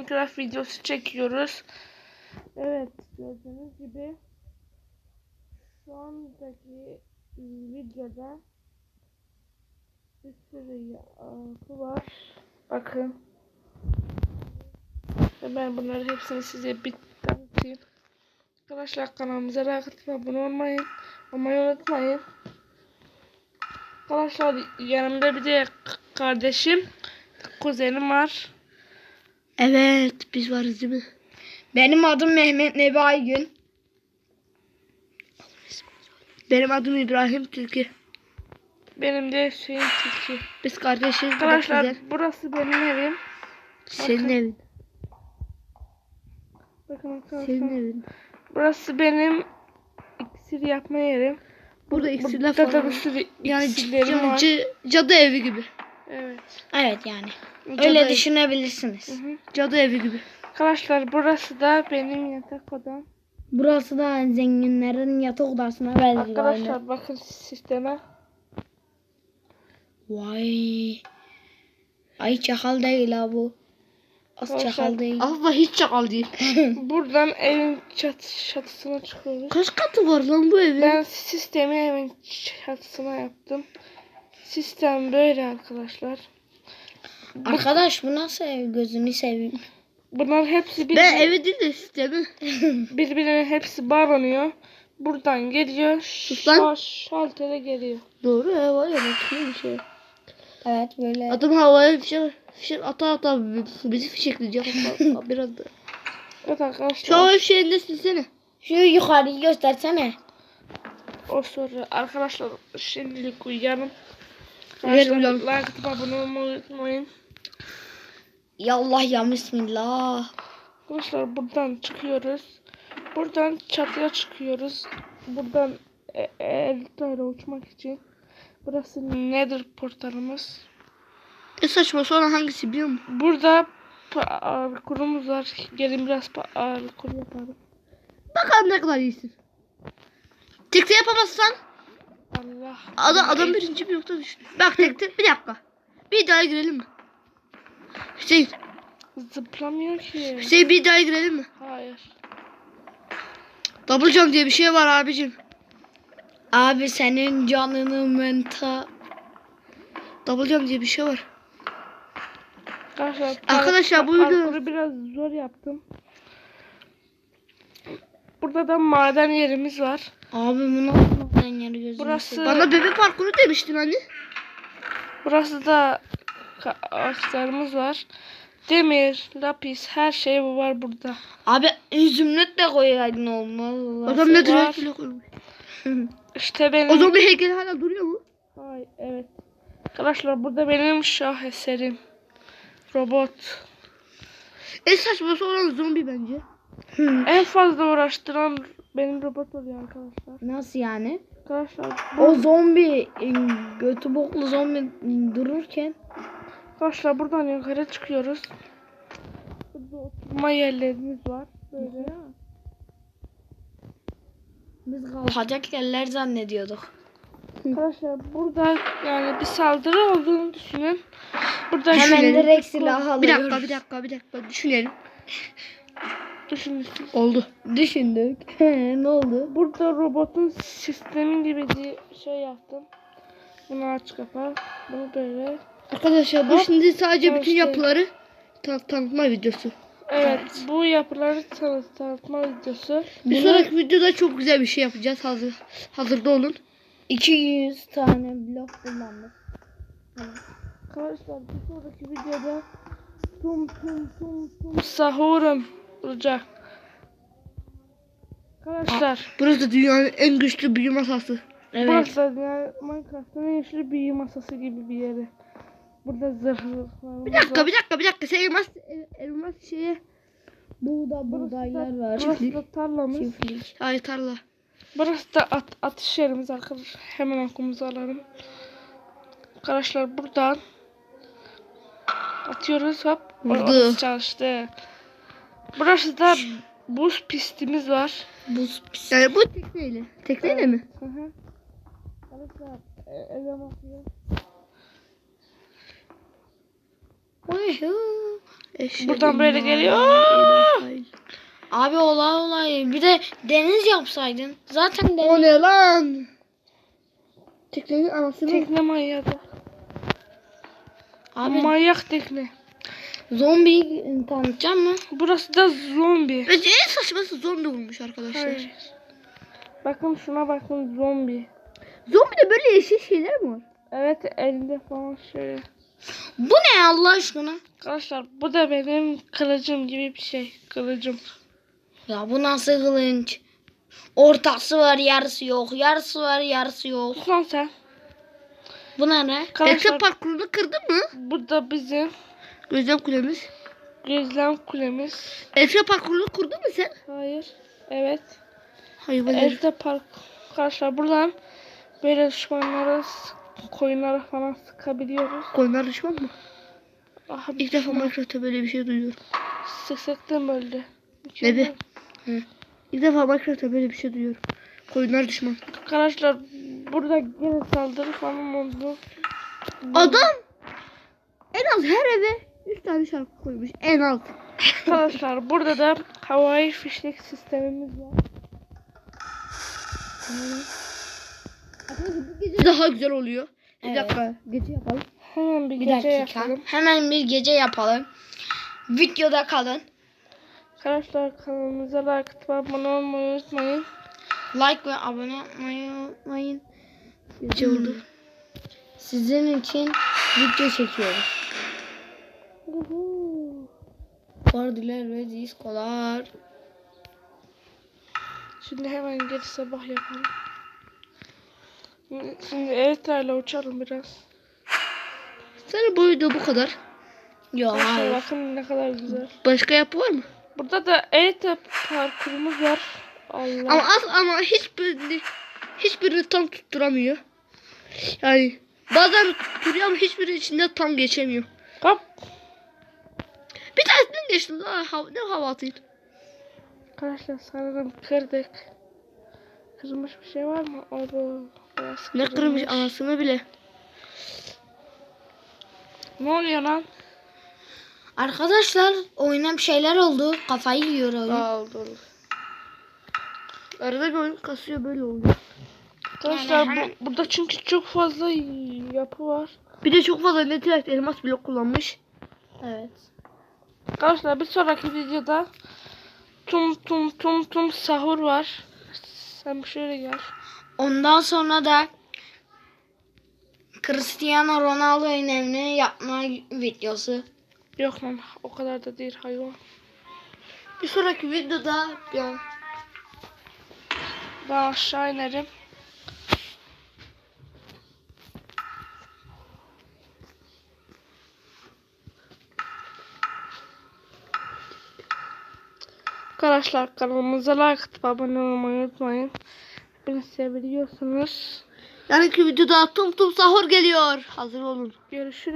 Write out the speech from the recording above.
Minecraft videosu çekiyoruz. Evet gördüğünüz gibi şu andaki videoda bir sürü yapı var. Bakın. Ve ben bunları hepsini size bir tanıtayım. Arkadaşlar kanalımıza like atıp abone olmayı, olmayı unutmayın. Arkadaşlar yanımda bir de kardeşim, kuzenim var. Evet biz varız değil mi? Benim adım Mehmet Nebi Aygün. Benim adım İbrahim Tilki. Benim de Hüseyin Tilki. Biz kardeşiz. Arkadaşlar burası benim evim. Senin evin. Bakın arkadaşlar. Senin evin. Burası benim iksir yapma yerim. Burada iksirler Burada da falan. bir sürü Yani iksirlerim var. cadı evi gibi. Evet. Evet yani. Cadı Öyle evi. düşünebilirsiniz. Hı hı. Cadı evi gibi. Arkadaşlar burası da benim yatak odam. Burası da zenginlerin yatak odasına benziyor. Arkadaşlar bakın sisteme. Vay. Ay çakal değil ha bu. Az Arkadaşlar, çakal değil. Aslında hiç çakal değil. Buradan evin çat çatısına çıkıyoruz. Kaç katı var lan bu evin? Ben sistemi evin çatısına yaptım. Sistem böyle arkadaşlar. Arkadaş bu nasıl ev gözünü seveyim. Bunlar hepsi bir, Ben evi değil de sistemi. birbirine hepsi bağlanıyor. Buradan geliyor. lan. Şa şaltere geliyor. Doğru ya var ya bir şey. Evet böyle. Adam havaya fişek, fişek ata ata bizi fişekleyecek. Biraz da. Evet Şu arkadaşlar. havaya fişeğini de silsene. Şu yukarıyı göstersene. O soru arkadaşlar şimdilik uyuyalım. Arkadaşlar like atıp abone olmayı unutmayın. Ya Allah ya Bismillah. Arkadaşlar buradan çıkıyoruz. Buradan çatıya çıkıyoruz. Buradan e- elitayla uçmak için. Burası nedir portalımız. E saçma sonra hangisi biliyor musun? Burada parkurumuz var. Gelin biraz parkur yapalım. Bakalım ne kadar iyisin. Tekte yapamazsan Allah. adam, adam birinci bir nokta düştü. Bak tekte bir dakika. Bir iddiaya girelim mi? Hüseyin, Zıplamıyor ki. Hüseyin bir iddiaya girelim mi? Hayır. Double jump diye bir şey var abicim. Abi senin canını menta. Double jump diye bir şey var. Arkadaşlar, Arkadaşlar, bu biraz zor yaptım. Burada da maden yerimiz var. Abi bu nasıl ben yeri gözünü Burası Bana bebe parkuru demiştin anne. burası da ağaçlarımız var. Demir, lapis her şey var burada. Abi üzümlük de koyaydın olmaz. Adam ne direkt koymuş. İşte benim O zaman bir heykel hala duruyor mu? Ay evet. Arkadaşlar burada benim şah eserim. Robot. En saçması olan zombi bence. En fazla uğraştıran benim robot oluyor arkadaşlar. Nasıl yani? Arkadaşlar bu, O zombi e, götü boklu zombi dururken arkadaşlar buradan yukarı çıkıyoruz. Burada oturma yerlerimiz var. Böyle. biz kalkacak yerler zannediyorduk. Arkadaşlar burada yani bir saldırı olduğunu düşünün. Burada Hemen direkt silah alıyoruz. Bir dakika bir dakika bir dakika düşünelim. Düşünün. Oldu. Düşündük. ne oldu? Burada robotun sistemi gibi bir şey yaptım. Bunu aç kapa. Bunu böyle. Arkadaşlar bu Hop. şimdi sadece bütün yapıları tan- tanıtma videosu. Evet, bu yapıları tanı- tanıtma videosu. Bir Bunu- sonraki videoda çok güzel bir şey yapacağız. Hazır hazırda olun. 200 tane blok kullandık. Arkadaşlar bir sonraki videoda tum tum tum tum sahurum olacak. Arkadaşlar Burası da dünyanın en güçlü büyü masası. Evet. burası da Minecraft'ın en güçlü büyü masası gibi bir yeri. Burada zırhlarımız Bir dakika var. bir dakika bir dakika. Sen elmas, el- elmas şeye. Burada Burası buğdaylar da, var. burası da tarlamız. Çiftlik. Ay tarla. Burası da at, atış yerimiz arkadaşlar. Hemen okumuzu alalım. Arkadaşlar buradan atıyoruz hop. Vurdu. Çalıştı. Burası da buz pistimiz var. Buz pis. Yani bu tekneyle. Tekneyle mi? Hı hı. Arkadaşlar e, ele bakıyor. Buradan böyle en la geliyor. Abi olay olay. Bir de deniz yapsaydın. Zaten O deniz. ne lan? Teknenin anasını. Tekne manyağı. da. Abi Manyak tekne. Zombi tanıtacağım mı? Burası da zombi. Bence en saçması zombi bulmuş arkadaşlar. Hayır. Bakın şuna bakın zombi. Zombide böyle yeşil şeyler mi var? Evet elinde falan şöyle. Bu ne Allah aşkına? Arkadaşlar bu da benim kılıcım gibi bir şey. Kılıcım. Ya bu nasıl kılınç? Ortası var yarısı yok. Yarısı var yarısı yok. Sus lan sen. Bu ne? Arkadaşlar Tekne parkurunu kırdın mı? bu da bizim Gözlem kulemiz. gözlem kulemiz. Tekne parkurunu kurdun mu sen? Hayır. Evet. Hayır Elde park. Arkadaşlar buradan böyle düşmanlara koyunlara falan sıkabiliyoruz. Koyunlar düşman mı? Aha İlk defa Minecraft'ta böyle bir şey duyuyorum. sık sıktım öldü. Ne be? İlk defa Minecraft'ta böyle bir şey duyuyorum. Koyunlar düşman. Arkadaşlar burada yine saldırı falan oldu. Adam en az her eve 3 tane şarkı koymuş. En az. Arkadaşlar burada da havai fişek sistemimiz var. Daha güzel oluyor. Bir Evet. dakika. Gece yapalım. Hemen bir, Bir gece dakika. yapalım. Hemen bir gece yapalım. Videoda kalın. Arkadaşlar kanalımıza like atıp abone olmayı unutmayın. Like ve abone olmayı unutmayın. Gece oldu. Sizin için video çekiyoruz. Partiler ve diskolar. Şimdi hemen geri sabah yapalım. Şimdi elitlerle uçalım biraz. Senin bu video bu kadar. Arkadaşlar hayır. bakın ne kadar güzel. Başka yapı var mı? Burada da elit parkurumuz var. Allah. Ama az ama hiçbirini hiçbirini tam tutturamıyor. Yani bazen tutturuyor ama hiçbiri içinde tam geçemiyor. Kap. Bir tanesinden geçtim. Hav ne hava atayım. Arkadaşlar sanırım kırdık. Kırılmış bir şey var mı? Biraz Ne kırmış anasını bile. Ne oluyor lan? Arkadaşlar oyuna bir şeyler oldu. Kafayı yiyor oyun. Oldu oldu. Arada bir oyun kasıyor böyle oluyor. Arkadaşlar bu, burada çünkü çok fazla yapı var. Bir de çok fazla netherite elmas blok kullanmış. Evet. Arkadaşlar bir sonraki videoda tum tum tum tum sahur var. Sen şöyle gel. Ondan sonra da Cristiano Ronaldo önemli yapma videosu. Yok lan o kadar da değil hayvan. Bir sonraki videoda yani Ben aşağı inerim. Arkadaşlar kanalımıza like atıp abone olmayı unutmayın. Beni seviyorsunuz. yarınki videoda tum tum sahur geliyor. Hazır olun. Görüşürüz.